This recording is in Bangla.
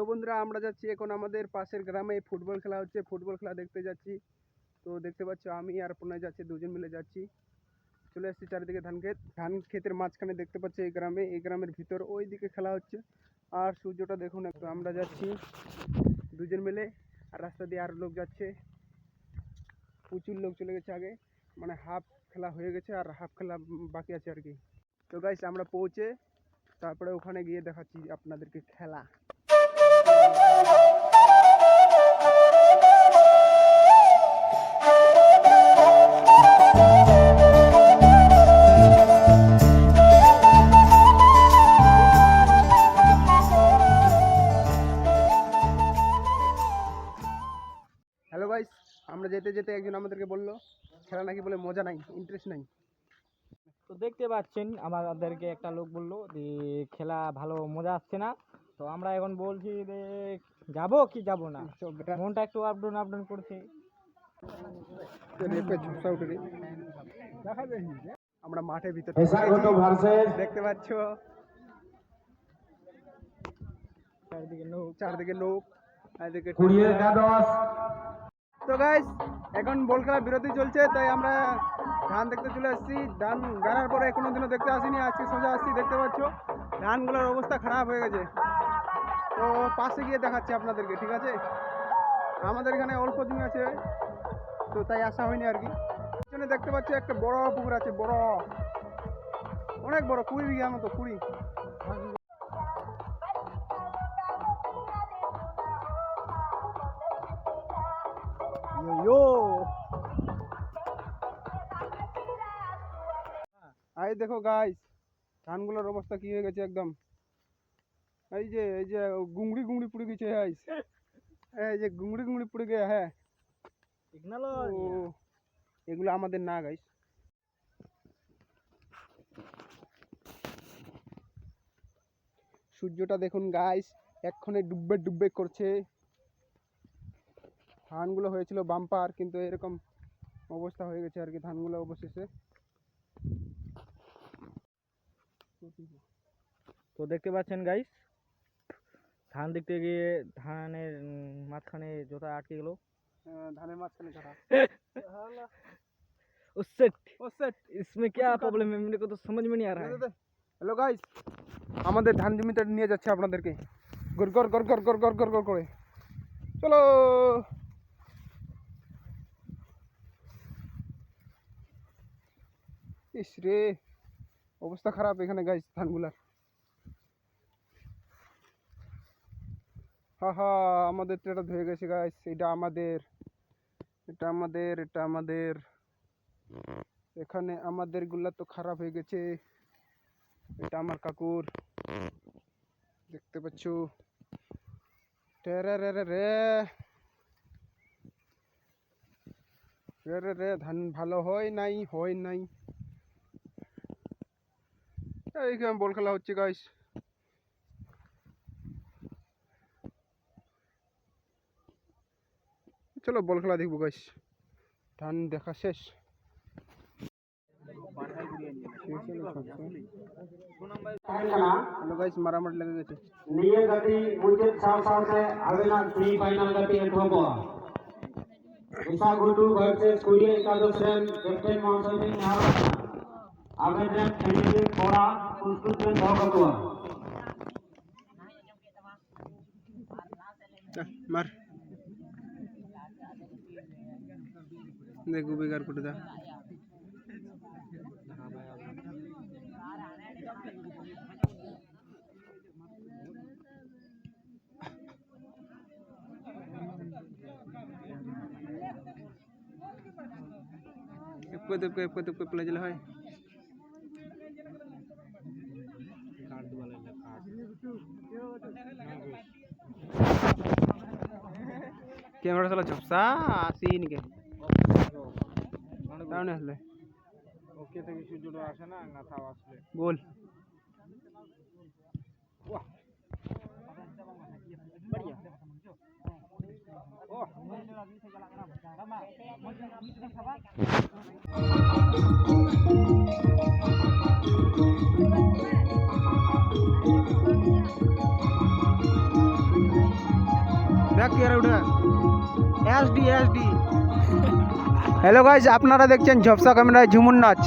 তো বন্ধুরা, আমরা যাচ্ছি এখন আমাদের পাশের গ্রামে। ফুটবল খেলা হচ্ছে, ফুটবল খেলা দেখতে যাচ্ছি। তো দেখতে পাচ্ছ, আমি আর প্রণয় যাচ্ছি, দুজন মিলে যাচ্ছি। চলে আসছি চারিদিকে ধান ক্ষেত। ধান ক্ষেতের মাঝখানে দেখতে পাচ্ছি এই গ্রামে। এই গ্রামের ভিতর ওই দিকে খেলা হচ্ছে। আর সূর্যটা দেখুন একটু, আমরা যাচ্ছি দুজন মিলে। আর রাস্তা দিয়ে আর লোক যাচ্ছে। প্রচুর লোক চলে গেছে আগে। মানে হাফ খেলা হয়ে গেছে আর হাফ খেলা বাকি আছে আর কি। তো গাইস আমরা পৌঁছে তারপরে ওখানে গিয়ে দেখাচ্ছি আপনাদেরকে খেলা। যেতে যেতে একজন আমাদেরকে বলল খেলা নাকি বলে মজা নাই ইন্টারেস্ট নাই। তো দেখতে পাচ্ছেন আমাদেরকে একটা লোক বলল যে খেলা ভালো মজা আসছে না। তো আমরা এখন বলছি যে যাব কি যাব না? মনটা একটু আপডাউন আপডাউন করছে। আমরা মাঠের ভিতরে দেখতে পাচ্ছ? চারদিকে লোক চারদিকে লোক এদিকে কুড়িয়ে তো গাইস এখন বল খেলা বিরতি চলছে, তাই আমরা ধান দেখতে চলে আসছি। ধান গাড়ার পরে কোনো দিনও দেখতে আসিনি, আজকে সোজা আসছি, দেখতে পাচ্ছ? ধানগুলোর অবস্থা খারাপ হয়ে গেছে। তো পাশে গিয়ে দেখাচ্ছি আপনাদেরকে, ঠিক আছে? আমাদের এখানে অল্প জমি আছে, তো তাই আসা হয়নি আর কি। পিছনে দেখতে পাচ্ছি একটা বড় পুকুর আছে, বড়। অনেক বড়, কুড়ি বিঘা মতো, কুড়ি। ইয়ো এই দেখো গাইস ধানগুলোর অবস্থা কি হয়ে গেছে একদম। এই যে এই যে গুংড়ি গুংড়ি পুড়ে গেছে গাইস এই যে গুংড়ি গুংড়ি পুড়ে গেছে হ্যাঁ। এগুলো আমাদের না গাইস সূর্যটা দেখুন গাইস এক্ষণে ডুববে ডুববে করছে। ধানগুলো হয়েছিল বাম্পার কিন্তু এরকম অবস্থা হয়ে গেছে আর কি ধানগুলো অবশেষে তো দেখতে পাচ্ছেন গাইস ধান দেখতে গিয়ে ধানের মাঝখানে জোটা আটকে গেল ধানের মাঝখানে জোতা ओ सेट ओ सेट इसमें क्या प्रॉब्लम है मेरे को तो হ্যালো গাইস আমাদের ধান জমিটা নিয়ে যাচ্ছে আপনাদেরকে গর গর গর গর গর গর গর করে চলো ইস রে, অবস্থা খারাপ এখানে গাইস ধানগুলার। হা হা, আমাদের তো এটা ধুয়ে গেছে গাইস এটা আমাদের এটা আমাদের এটা আমাদের। এখানে আমাদেরগুলা তো খারাপ হয়ে গেছে। এটা আমার কাকুর। দেখতে পাচ্ছ? রে রে। রে রে রে, ধান ভালো হয় নাই হয় নাই। এইখানে বল খেলা হচ্ছে গাইস চলো বল খেলা দেখবো গাইস ধান দেখা শেষ गाइस मारामार मर देखो बेकार कुट दा एक प्लेज लगाए ক্যামেরা চালা ঝপসা আসিনি কে তাহলে আসলে ওকে থেকে সূর্যটা আসে না না তাও আসলে বল Thank ব্যাক গিয়ারে উঠে এসডি এসডি হ্যালো গাইজ আপনারা দেখছেন ঝপসা ক্যামেরায় ঝুমুর নাচ।